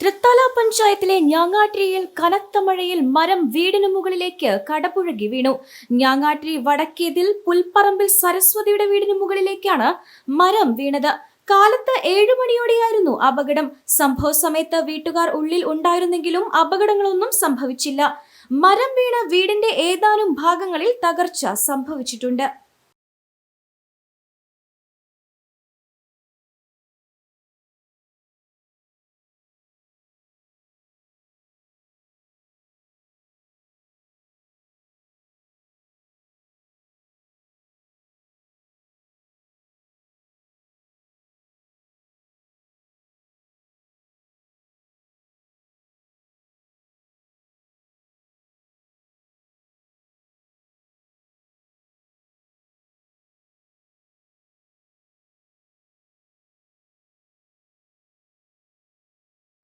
തൃത്താല പഞ്ചായത്തിലെ ഞാങ്ങാട്ടിരിയിൽ കനത്ത മഴയിൽ മരം വീടിനു മുകളിലേക്ക് കടപുഴകി വീണു. ഞാങ്ങാട്ടിരി വടക്കേതിൽ പുൽപ്പറമ്പിൽ സരസ്വതിയുടെ വീടിനു മുകളിലേക്കാണ് മരം വീണത്. കാലത്ത് ഏഴു മണിയോടെയായിരുന്നു അപകടം. സംഭവ സമയത്ത് വീട്ടുകാർ ഉള്ളിൽ ഉണ്ടായിരുന്നെങ്കിലും അപകടങ്ങളൊന്നും സംഭവിച്ചില്ല. മരം വീണ വീടിന്റെ ഏതാനും ഭാഗങ്ങളിൽ തകർച്ച സംഭവിച്ചിട്ടുണ്ട്.